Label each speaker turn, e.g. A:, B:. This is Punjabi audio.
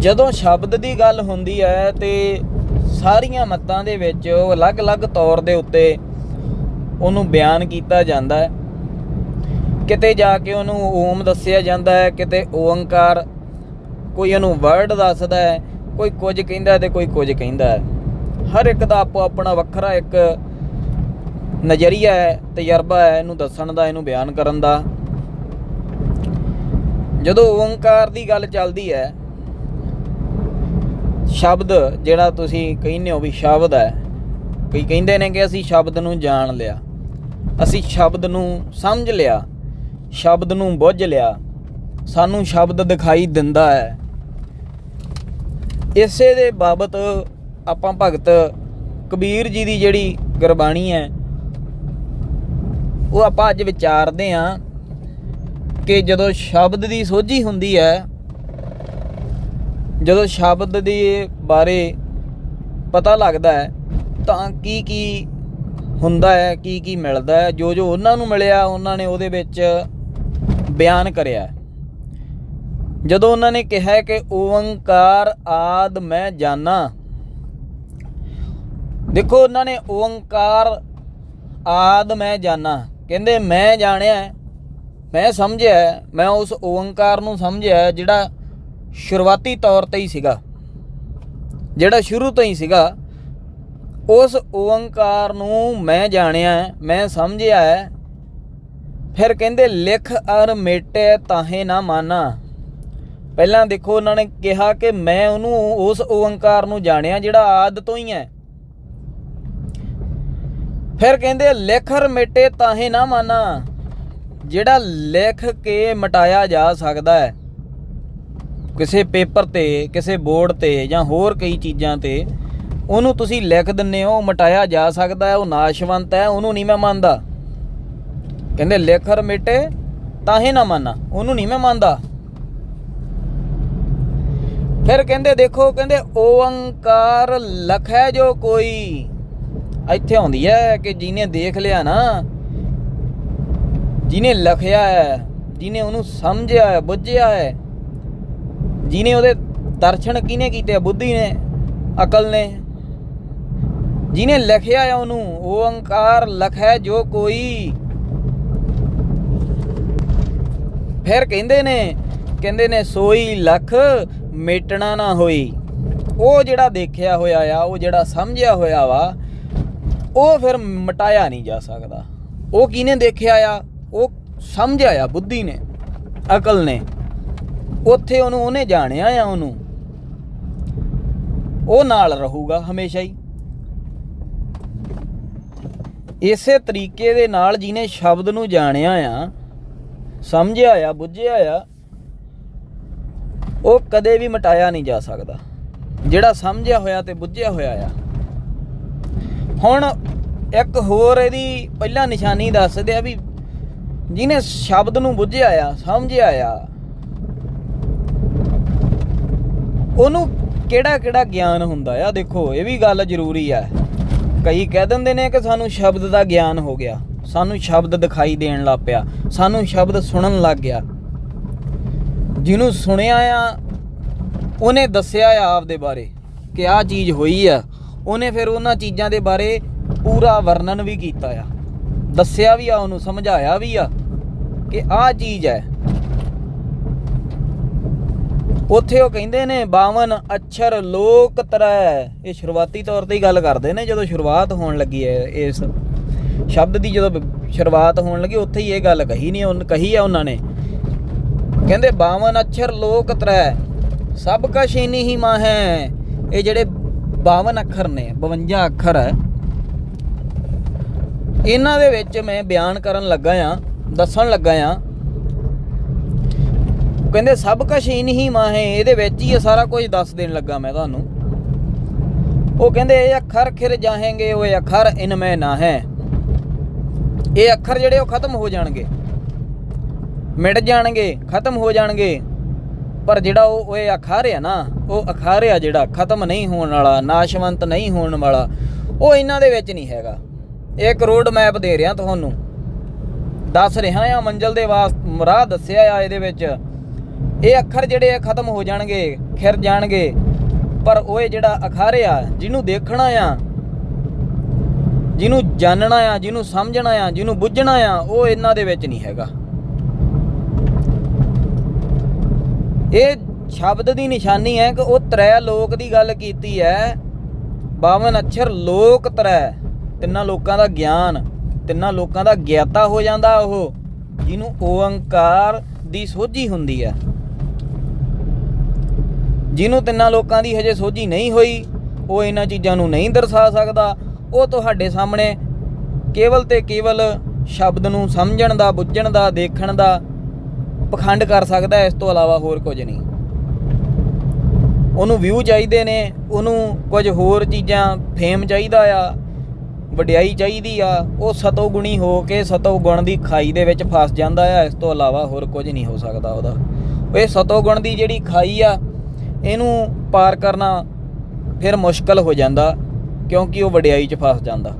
A: ਜਦੋਂ ਸ਼ਬਦ ਦੀ ਗੱਲ ਹੁੰਦੀ ਹੈ ਤੇ ਸਾਰੀਆਂ ਮੱਤਾਂ ਦੇ ਵਿੱਚ ਉਹ ਅਲੱਗ-ਅਲੱਗ ਤੌਰ ਦੇ ਉੱਤੇ ਉਹਨੂੰ ਬਿਆਨ ਕੀਤਾ ਜਾਂਦਾ ਹੈ। ਕਿਤੇ ਜਾ ਕੇ ਉਹਨੂੰ ਓਮ ਦੱਸਿਆ ਜਾਂਦਾ ਹੈ, ਕਿਤੇ ਓੰਕਾਰ ਕੋਈ ਉਹਨੂੰ ਵਰਡ ਦੱਸਦਾ ਹੈ, ਕੋਈ ਕੁਝ ਕਹਿੰਦਾ ਹੈ ਤੇ ਕੋਈ ਕੁਝ ਕਹਿੰਦਾ ਹੈ। ਹਰ ਇੱਕ ਦਾ ਆਪੋ ਆਪਣਾ ਵੱਖਰਾ ਇੱਕ ਨਜ਼ਰੀਆ ਹੈ, ਤਜਰਬਾ ਹੈ, ਇਹਨੂੰ ਦੱਸਣ ਦਾ, ਇਹਨੂੰ ਬਿਆਨ ਕਰਨ ਦਾ। ਜਦੋਂ ਓੰਕਾਰ ਦੀ ਗੱਲ ਚੱਲਦੀ ਹੈ ਸ਼ਬਦ ਜਿਹੜਾ ਤੁਸੀਂ ਕਹਿੰਦੇ ਹੋ ਵੀ ਸ਼ਬਦ ਹੈ, ਕਈ ਕਹਿੰਦੇ ਨੇ ਕਿ ਅਸੀਂ ਸ਼ਬਦ ਨੂੰ ਜਾਣ ਲਿਆ, ਅਸੀਂ ਸ਼ਬਦ ਨੂੰ ਸਮਝ ਲਿਆ, ਸ਼ਬਦ ਨੂੰ ਬੁੱਝ ਲਿਆ, ਸਾਨੂੰ ਸ਼ਬਦ ਦਿਖਾਈ ਦਿੰਦਾ ਹੈ। ਇਸੇ ਦੇ ਬਾਬਤ ਆਪਾਂ ਭਗਤ ਕਬੀਰ ਜੀ ਦੀ ਜਿਹੜੀ ਗੁਰਬਾਣੀ ਹੈ, ਉਹ ਆਪਾਂ ਅੱਜ ਵਿਚਾਰਦੇ ਆਂ ਕਿ ਜਦੋਂ ਸ਼ਬਦ ਦੀ ਸੋਝੀ ਹੁੰਦੀ ਹੈ ਜਦੋਂ ਸ਼ਬਦ ਦੇ ਬਾਰੇ ਪਤਾ ਲੱਗਦਾ ਹੈ, ਤਾਂ ਕੀ ਕੀ ਹੁੰਦਾ ਹੈ, ਕੀ ਕੀ ਮਿਲਦਾ ਹੈ, ਜੋ ਜੋ ਉਹਨਾਂ ਨੂੰ ਮਿਲਿਆ, ਉਹਨਾਂ ਨੇ ਉਹਦੇ ਵਿੱਚ ਬਿਆਨ ਕਰਿਆ ਜਦੋਂ ਉਹਨਾਂ ਨੇ ਕਿਹਾ ਕਿ ਓੰਕਾਰ ਆਦ ਮੈਂ ਜਾਣਾ ਦੇਖੋ ਉਹਨਾਂ ਨੇ ਓੰਕਾਰ ਆਦ ਮੈਂ ਜਾਣਾ ਕਹਿੰਦੇ ਮੈਂ ਜਾਣਿਆ ਮੈਂ ਸਮਝਿਆ ਮੈਂ ਉਸ ਓੰਕਾਰ ਨੂੰ ਸਮਝਿਆ ਜਿਹੜਾ ਸ਼ੁਰੂਆਤੀ ਤੌਰ ਤੇ ਹੀ ਸੀਗਾ। ਜਿਹੜਾ ਸ਼ੁਰੂ ਤੋਂ ਹੀ ਸੀਗਾ, ਉਸ ਓੰਕਾਰ ਨੂੰ ਮੈਂ ਜਾਣਿਆ, ਮੈਂ ਸਮਝਿਆ ਫਿਰ ਕਹਿੰਦੇ, ਲਿਖ ਅਰ ਮੇਟੇ ਤਾਹੇ ਨਾ ਮਾਨਾ। ਪਹਿਲਾਂ ਦੇਖੋ, ਉਹਨਾਂ ਨੇ ਕਿਹਾ ਕਿ ਮੈਂ ਉਹਨੂੰ ਉਸ ਓੰਕਾਰ ਨੂੰ ਜਾਣਿਆ, ਜਿਹੜਾ ਆਦ ਤੋਂ ਹੀ ਹੈ। ਫਿਰ ਕਹਿੰਦੇ ਲਿਖਰ ਮਿਟੇ ਤਾਹੇ ਨਾ ਮਾਨਾ। ਜਿਹੜਾ ਲਿਖ ਕੇ ਮਟਾਇਆ ਜਾ ਸਕਦਾ ਹੈ। ਕਿਸੇ ਪੇਪਰ ਤੇ, ਕਿਸੇ ਬੋਰਡ ਤੇ ਜਾਂ ਹੋਰ ਕਈ ਚੀਜ਼ਾਂ ਤੇ ਉਹਨੂੰ ਤੁਸੀਂ ਲਿਖ ਦਿੰਨੇ ਹੋ ਮਟਾਇਆ ਜਾ ਸਕਦਾ ਹੈ, ਉਹ ਨਾਸ਼ਵੰਤ ਹੈ, ਉਹਨੂੰ ਨਹੀਂ ਮੈਂ ਮੰਨਦਾ। ਕਹਿੰਦੇ ਲਿਖਰ ਮਿਟੇ, ਤਾਂ ਹੀ ਨਾ ਮਾਨਾ, ਉਹਨੂੰ ਨਹੀਂ ਮੈਂ ਮੰਨਦਾ। ਫਿਰ ਕਹਿੰਦੇ ਦੇਖੋ, ਕਹਿੰਦੇ ਓੰਕਾਰ ਲਖੈ ਜੋ ਕੋਈ। ਇੱਥੇ ਆਉਂਦੀ ਹੈ ਕਿ ਜਿਹਨੇ ਦੇਖ ਲਿਆ ਨਾ, ਜਿਹਨੇ ਲਖਿਆ ਹੈ, ਜਿਹਨੇ ਉਹਨੂੰ ਸਮਝਿਆ ਹੈ, ਬੁੱਝਿਆ ਹੈ ਜਿਹਨੇ ਉਹਦੇ ਦਰਸ਼ਨ ਕਿਹਨੇ ਕੀਤੇ ਬੁੱਧੀ ਨੇ, ਅਕਲ ਨੇ। ਜਿਹਨੇ ਲਿਖਿਆ ਆ ਉਹਨੂੰ ਓੰਕਾਰ ਲਖੈ ਜੋ ਕੋਈ। ਫਿਰ ਕਹਿੰਦੇ ਨੇ ਕਹਿੰਦੇ ਨੇ, ਸੋਈ ਲਖ ਮੇਟਣਾ ਨਾ ਹੋਈ। ਉਹ ਜਿਹੜਾ ਦੇਖਿਆ ਹੋਇਆ ਆ, ਉਹ ਜਿਹੜਾ ਸਮਝਿਆ ਹੋਇਆ ਵਾ, ਉਹ ਫਿਰ ਮਟਾਇਆ ਨਹੀਂ ਜਾ ਸਕਦਾ। ਉਹ ਕਿਹਨੇ ਦੇਖਿਆ ਆ? ਉਹ ਸਮਝਿਆ ਆ, ਬੁੱਧੀ ਨੇ, ਅਕਲ ਨੇ। ਉੱਥੇ ਉਹਨੂੰ ਉਹਨੇ ਜਾਣਿਆ ਆ ਉਹਨੂੰ। ਉਹ ਨਾਲ ਰਹੂਗਾ ਹਮੇਸ਼ਾ ਹੀ। ਇਸੇ ਤਰੀਕੇ ਦੇ ਨਾਲ ਜਿਹਨੇ ਸ਼ਬਦ ਨੂੰ ਜਾਣਿਆ ਆ, ਸਮਝਿਆ ਆ, ਬੁੱਝਿਆ ਆ, ਉਹ ਕਦੇ ਵੀ ਮਟਾਇਆ ਨਹੀਂ ਜਾ ਸਕਦਾ। ਜਿਹੜਾ ਸਮਝਿਆ ਹੋਇਆ ਤੇ ਬੁੱਝਿਆ ਹੋਇਆ ਆ। ਹੁਣ ਇੱਕ ਹੋਰ ਇਹਦੀ ਪਹਿਲਾਂ ਨਿਸ਼ਾਨੀ ਦੱਸਦੇ ਆ ਵੀ ਜਿਹਨੇ ਸ਼ਬਦ ਨੂੰ ਬੁੱਝਿਆ ਆ, ਸਮਝਿਆ ਆ ਉਹਨੂੰ ਕਿਹੜਾ ਕਿਹੜਾ ਗਿਆਨ ਹੁੰਦਾ ਆ? ਦੇਖੋ, ਇਹ ਵੀ ਗੱਲ ਜ਼ਰੂਰੀ ਆ। ਕਈ ਕਹਿ ਦਿੰਦੇ ਨੇ ਕਿ ਸਾਨੂੰ ਸ਼ਬਦ ਦਾ ਗਿਆਨ ਹੋ ਗਿਆ। ਸਾਨੂੰ ਸ਼ਬਦ ਦਿਖਾਈ ਦੇਣ ਲੱਗ ਪਿਆ। ਸਾਨੂੰ ਸ਼ਬਦ ਸੁਣਨ ਲੱਗ ਗਿਆ। ਜਿਹਨੂੰ ਸੁਣਿਆ ਆ, ਉਹਨੇ ਦੱਸਿਆ ਆ ਆਪਦੇ ਬਾਰੇ ਕਿ ਆਹ ਚੀਜ਼ ਹੋਈ ਆ। ਉਹਨੇ ਫਿਰ ਉਹਨਾਂ ਚੀਜ਼ਾਂ ਦੇ ਬਾਰੇ ਪੂਰਾ ਵਰਣਨ ਵੀ ਕੀਤਾ ਆ। ਦੱਸਿਆ ਵੀ ਆ, ਉਹਨੂੰ ਸਮਝਾਇਆ ਵੀ ਆ ਕਿ ਆਹ ਚੀਜ਼ ਹੈ। ਉੱਥੇ ਉਹ ਕਹਿੰਦੇ ਨੇ 52 ਅੱਛਰ ਲੋਕ ਤਰੈ। ਇਹ ਸ਼ੁਰੂਆਤੀ ਤੌਰ ਤੇ ਹੀ ਗੱਲ ਕਰਦੇ ਨੇ, ਜਦੋਂ ਸ਼ੁਰੂਆਤ ਹੋਣ ਲੱਗੀ ਹੈ ਇਸ ਸ਼ਬਦ ਦੀ, ਜਦੋਂ ਸ਼ੁਰੂਆਤ ਹੋਣ ਲੱਗੀ, ਉੱਥੇ ਹੀ ਇਹ ਗੱਲ ਕਹੀ ਨਹੀਂ ਉਹਨ ਕਹੀ ਆ ਉਹਨਾਂ ਨੇ। ਕਹਿੰਦੇ 52 ਅੱਖਰ ਲੋਕ ਤਰੈ, ਸਭ ਕਛ ਇਨੀ ਹੀ ਮਾਂ ਹੈ ਇਹ ਜਿਹੜੇ 52 ਅੱਖਰ ਨੇ 52 ਅੱਖਰ ਹੈ। ਇਹਨਾਂ ਦੇ ਵਿੱਚ ਮੈਂ ਬਿਆਨ ਕਰਨ ਲੱਗਾ ਆ ਦੱਸਣ ਲੱਗਾ ਆ ਉਹ ਕਹਿੰਦੇ ਸਭ ਕੁਝ ਹੀ ਮਾਂ ਹੈ ਇਹਦੇ ਵਿੱਚ ਹੀ ਇਹ ਸਾਰਾ ਕੁਝ ਦੱਸ ਦੇਣ ਲੱਗਾ ਮੈਂ ਤੁਹਾਨੂੰ। ਉਹ ਕਹਿੰਦੇ, ਇਹ ਅੱਖਰ ਖਿਰ ਜਾਹੇਂਗੇ ਉਹ ਅੱਖਰ ਇਨ ਨਾ ਹੈ ਇਹ ਅੱਖਰ ਜਿਹੜੇ ਉਹ ਖਤਮ ਹੋ ਜਾਣਗੇ। ਮਿਟ ਜਾਣਗੇ, ਖਤਮ ਹੋ ਜਾਣਗੇ। ਪਰ ਜਿਹੜਾ ਉਹ ਇਹ ਅਖਾਰ ਆ ਨਾ, ਉਹ ਅਖਾਰ ਆ ਜਿਹੜਾ ਖਤਮ ਨਹੀਂ ਹੋਣ ਵਾਲਾ, ਨਾਸ਼ਵੰਤ ਨਹੀਂ ਹੋਣ ਵਾਲਾ, ਉਹ ਇਹਨਾਂ ਦੇ ਵਿੱਚ ਨਹੀਂ ਹੈਗਾ। ਇੱਕ ਰੋਡ ਮੈਪ ਦੇ ਰਿਹਾ ਤੁਹਾਨੂੰ। ਦੱਸ ਰਿਹਾ ਆ, ਮੰਜ਼ਲ ਦੇ ਵਾਸਤੇ ਰਾਹ ਦੱਸਿਆ ਆ ਇਹਦੇ ਵਿੱਚ। ਇਹ ਅੱਖਰ ਜਿਹੜੇ ਆ ਖਤਮ ਹੋ ਜਾਣਗੇ, ਖਿਰ ਜਾਣਗੇ। ਪਰ ਉਹ ਇਹ ਜਿਹੜਾ ਅਖਰ ਆ, ਜਿਹਨੂੰ ਦੇਖਣਾ ਆ, ਜਿਹਨੂੰ ਜਾਣਨਾ ਆ, ਜਿਹਨੂੰ ਸਮਝਣਾ ਆ, ਜਿਹਨੂੰ ਬੁੱਝਣਾ ਆ, ਉਹ ਇਹਨਾਂ ਦੇ ਵਿੱਚ ਨਹੀਂ ਹੈਗਾ। ਇਹ ਸ਼ਬਦ ਦੀ ਨਿਸ਼ਾਨੀ ਹੈ ਕਿ ਉਹ ਤ੍ਰੈ ਲੋਕ ਦੀ ਗੱਲ ਕੀਤੀ ਹੈ। 52 ਅੱਖਰ ਲੋਕ ਤ੍ਰੈ, ਤਿੰਨਾਂ ਲੋਕਾਂ ਦਾ ਗਿਆਨ, ਤਿੰਨਾਂ ਲੋਕਾਂ ਦਾ ਗਿਆਤਾ ਹੋ ਜਾਂਦਾ ਉਹ, ਜਿਹਨੂੰ ਓੰਕਾਰ ਦੀ ਸੋਝੀ ਹੁੰਦੀ ਹੈ। ਜਿਹਨੂੰ ਤਿੰਨਾਂ ਲੋਕਾਂ ਦੀ ਹਜੇ ਸੋਝੀ ਨਹੀਂ ਹੋਈ, ਉਹ ਇਹਨਾਂ ਚੀਜ਼ਾਂ ਨੂੰ ਨਹੀਂ ਦਰਸਾ ਸਕਦਾ, ਉਹ ਤੁਹਾਡੇ ਸਾਹਮਣੇ ਕੇਵਲ ਤੇ ਕੇਵਲ ਸ਼ਬਦ ਨੂੰ ਸਮਝਣ ਦਾ, ਬੁੱਝਣ ਦਾ, ਦੇਖਣ ਦਾ ਪਖੰਡ ਕਰ ਸਕਦਾ ਇਸ ਤੋਂ ਇਲਾਵਾ ਹੋਰ ਕੁਝ ਨਹੀਂ। ਉਹਨੂੰ ਵਿਊ ਚਾਹੀਦੇ ਨੇ, ਉਹਨੂੰ ਕੁਝ ਹੋਰ ਚੀਜ਼ਾਂ ਫੇਮ ਚਾਹੀਦਾ ਆ, ਵਡਿਆਈ ਚਾਹੀਦੀ ਆ, ਉਹ ਸਤੋ ਗੁਣੀ ਹੋ ਕੇ ਸਤੋ ਗੁਣ ਦੀ ਖਾਈ ਦੇ ਵਿੱਚ ਫਸ ਜਾਂਦਾ ਆ, ਇਸ ਤੋਂ ਇਲਾਵਾ ਹੋਰ ਕੁਝ ਨਹੀਂ ਹੋ ਸਕਦਾ ਉਹਦਾ। ਇਹ ਸਤੋ ਗੁਣ ਦੀ ਜਿਹੜੀ ਖਾਈ ਆ ਇਹਨੂੰ ਪਾਰ ਕਰਨਾ ਫਿਰ ਮੁਸ਼ਕਲ ਹੋ ਜਾਂਦਾ ਕਿਉਂਕਿ ਉਹ ਵਡਿਆਈ 'ਚ ਫਸ ਜਾਂਦਾ।